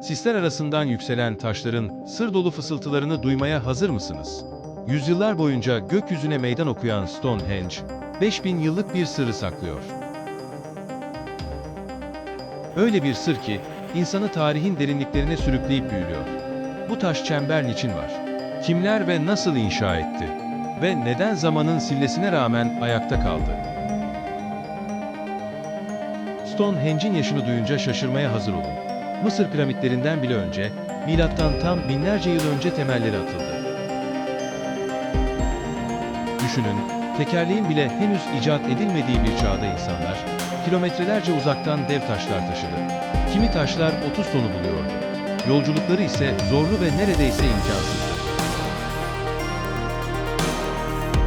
Sisler arasından yükselen taşların sır dolu fısıltılarını duymaya hazır mısınız? Yüzyıllar boyunca gökyüzüne meydan okuyan Stonehenge, 5000 yıllık bir sırrı saklıyor. Öyle bir sır ki, insanı tarihin derinliklerine sürükleyip büyülüyor. Bu taş çember niçin var? Kimler ve nasıl inşa etti? Ve neden zamanın sillesine rağmen ayakta kaldı? Stonehenge'in yaşını duyunca şaşırmaya hazır olun. Mısır piramitlerinden bile önce, milattan tam binlerce yıl önce temelleri atıldı. Düşünün, tekerleğin bile henüz icat edilmediği bir çağda insanlar, kilometrelerce uzaktan dev taşlar taşıdı. Kimi taşlar 30 tonu buluyordu. Yolculukları ise zorlu ve neredeyse imkansızdı.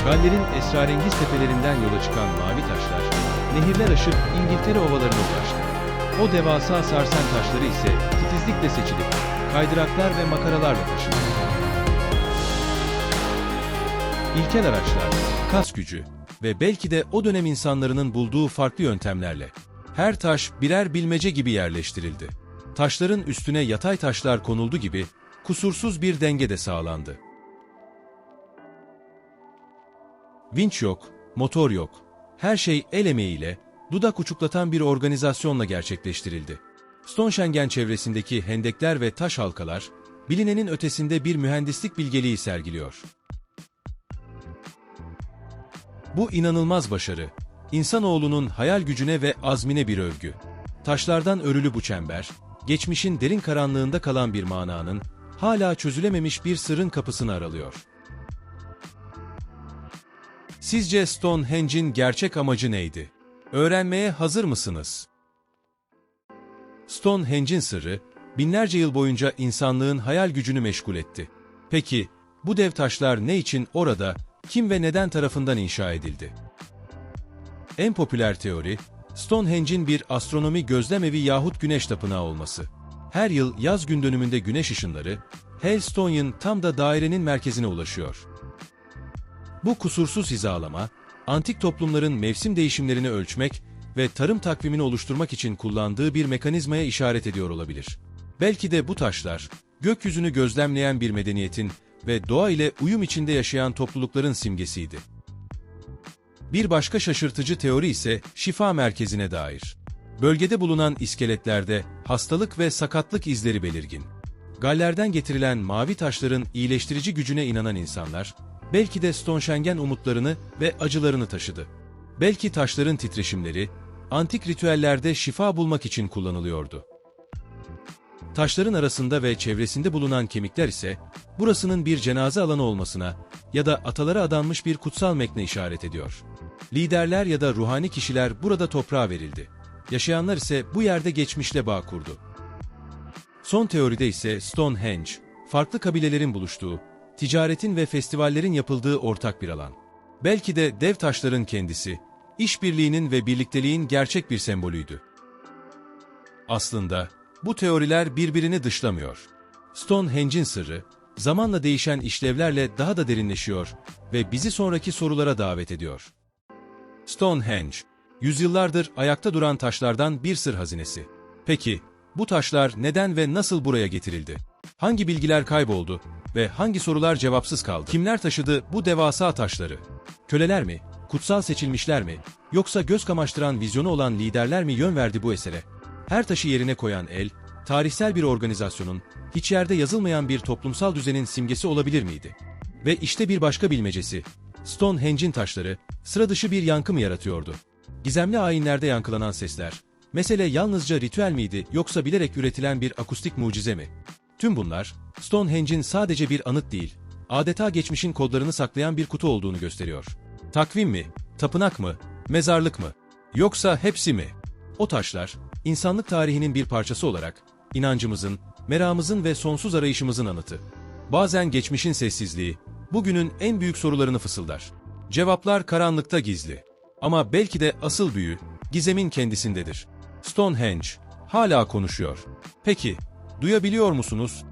Galler'in esrarengiz tepelerinden yola çıkan mavi taşlar, nehirler aşıp İngiltere ovalarına ulaştı. O devasa sarsan taşları ise titizlikle seçilip, kaydıraklar ve makaralarla taşındı. İlkel araçlar, kas gücü ve belki de o dönem insanların bulduğu farklı yöntemlerle her taş birer bilmece gibi yerleştirildi. Taşların üstüne yatay taşlar konuldu gibi kusursuz bir denge de sağlandı. Vinç yok, motor yok. Her şey el emeğiyle, dudak uçuklatan bir organizasyonla gerçekleştirildi. Stonehenge çevresindeki hendekler ve taş halkalar, bilinenin ötesinde bir mühendislik bilgeliği sergiliyor. Bu inanılmaz başarı, insanoğlunun hayal gücüne ve azmine bir övgü. Taşlardan örülü bu çember, geçmişin derin karanlığında kalan bir mananın, hala çözülememiş bir sırrın kapısını aralıyor. Sizce Stonehenge'in gerçek amacı neydi? Öğrenmeye hazır mısınız? Stonehenge'in sırrı, binlerce yıl boyunca insanlığın hayal gücünü meşgul etti. Peki, bu dev taşlar ne için orada, kim ve neden tarafından inşa edildi? En popüler teori, Stonehenge'in bir astronomi gözlemevi yahut güneş tapınağı olması. Her yıl yaz gün dönümünde güneş ışınları, Hellstoney'in tam da dairenin merkezine ulaşıyor. Bu kusursuz hizalama, antik toplumların mevsim değişimlerini ölçmek ve tarım takvimini oluşturmak için kullandığı bir mekanizmaya işaret ediyor olabilir. Belki de bu taşlar, gökyüzünü gözlemleyen bir medeniyetin ve doğa ile uyum içinde yaşayan toplulukların simgesiydi. Bir başka şaşırtıcı teori ise şifa merkezine dair. Bölgede bulunan iskeletlerde hastalık ve sakatlık izleri belirgin. Gallerden getirilen mavi taşların iyileştirici gücüne inanan insanlar, belki de Stonehengen umutlarını ve acılarını taşıdı. Belki taşların titreşimleri, antik ritüellerde şifa bulmak için kullanılıyordu. Taşların arasında ve çevresinde bulunan kemikler ise, burasının bir cenaze alanı olmasına ya da atalara adanmış bir kutsal mekne işaret ediyor. Liderler ya da ruhani kişiler burada toprağa verildi. Yaşayanlar ise bu yerde geçmişle bağ kurdu. Son teoride ise Stonehenge, farklı kabilelerin buluştuğu, ticaretin ve festivallerin yapıldığı ortak bir alan. Belki de dev taşların kendisi, işbirliğinin ve birlikteliğin gerçek bir sembolüydü. Aslında bu teoriler birbirini dışlamıyor. Stonehenge'in sırrı, zamanla değişen işlevlerle daha da derinleşiyor ve bizi sonraki sorulara davet ediyor. Stonehenge, yüzyıllardır ayakta duran taşlardan bir sır hazinesi. Peki, bu taşlar neden ve nasıl buraya getirildi? Hangi bilgiler kayboldu ve hangi sorular cevapsız kaldı? Kimler taşıdı bu devasa taşları? Köleler mi? Kutsal seçilmişler mi? Yoksa göz kamaştıran vizyonu olan liderler mi yön verdi bu esere? Her taşı yerine koyan el, tarihsel bir organizasyonun, hiç yerde yazılmayan bir toplumsal düzenin simgesi olabilir miydi? Ve işte bir başka bilmecesi, Stonehenge'in taşları, sıra dışı bir yankı mı yaratıyordu? Gizemli ayinlerde yankılanan sesler, mesele yalnızca ritüel miydi yoksa bilerek üretilen bir akustik mucize mi? Tüm bunlar, Stonehenge'in sadece bir anıt değil, adeta geçmişin kodlarını saklayan bir kutu olduğunu gösteriyor. Takvim mi, tapınak mı, mezarlık mı? Yoksa hepsi mi? O taşlar, insanlık tarihinin bir parçası olarak, inancımızın, meramımızın ve sonsuz arayışımızın anıtı. Bazen geçmişin sessizliği, bugünün en büyük sorularını fısıldar. Cevaplar karanlıkta gizli. Ama belki de asıl büyü, gizemin kendisindedir. Stonehenge, hala konuşuyor. Peki, duyabiliyor musunuz?